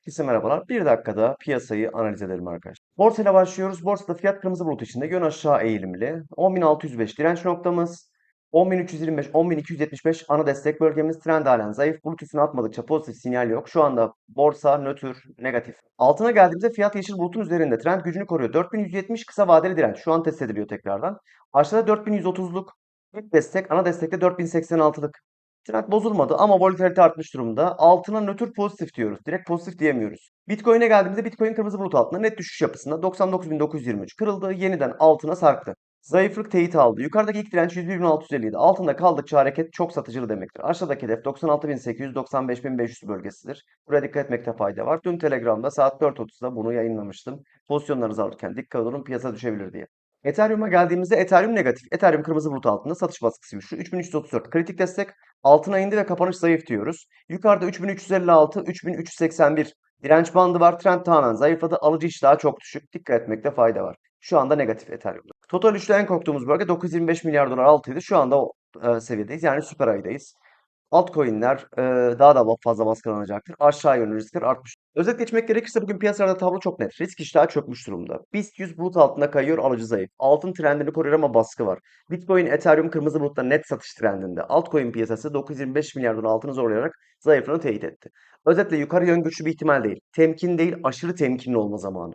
Herkese merhabalar. Bir dakikada piyasayı analiz edelim arkadaşlar. Borsayla başlıyoruz. Borsada fiyat kırmızı bulut içinde yön aşağı eğilimli. 10.605 direnç noktamız. 10.325, 10.275 ana destek bölgemiz trend halen zayıf. Bulut üstüne atmadıkça pozitif sinyal yok. Şu anda borsa nötr, negatif. Altına geldiğimizde fiyat yeşil bulutun üzerinde. Trend gücünü koruyor. 4170 kısa vadeli direnç. Şu an test ediliyor tekrardan. Aşağıda 4130'luk ilk destek, ana destekte 4086'lık. Trend bozulmadı ama volatilite artmış durumda. Altına nötr pozitif diyoruz. Direkt pozitif diyemiyoruz. Bitcoin'e geldiğimizde Bitcoin kırmızı bulut altında net düşüş yapısında 99.923 kırıldı. Yeniden altına sarktı. Zayıflık teyit aldı. Yukarıdaki ilk direnç 101.657. Altında kaldıkça hareket çok satıcılı demektir. Aşağıdaki hedef 96.800 95.500 bölgesidir. Buraya dikkat etmekte fayda var. Dün Telegram'da saat 4.30'da bunu yayınlamıştım. Pozisyonlarınızı alırken dikkat olun piyasa düşebilir diye. Ethereum'a geldiğimizde Ethereum negatif. Ethereum kırmızı bulut altında satış baskısı güçlü. 3334 kritik destek. Altına indi ve kapanış zayıf diyoruz. Yukarıda 3356, 3381 direnç bandı var. Trend tamamen zayıfladı. Alıcı iştahı çok düşük. Dikkat etmekte fayda var. Şu anda negatif Ethereum'da. Total üçlü en korktuğumuz bölge 925 milyar dolar altıydı. Şu anda o e, seviyedeyiz. Yani süper aydayız. Altcoin'ler e, daha da fazla baskılanacaktır. Aşağı yönlü riskler artmış. Özet geçmek gerekirse bugün piyasalarda tablo çok net. Risk iştahı çökmüş durumda. BIST 100 bulut altında kayıyor, alıcı zayıf. Altın trendini koruyor ama baskı var. Bitcoin, Ethereum kırmızı bulutta net satış trendinde. Altcoin piyasası 925 milyar dolar altını zorlayarak zayıflığını teyit etti. Özetle yukarı yön güçlü bir ihtimal değil. Temkin değil, aşırı temkinli olma zamanı.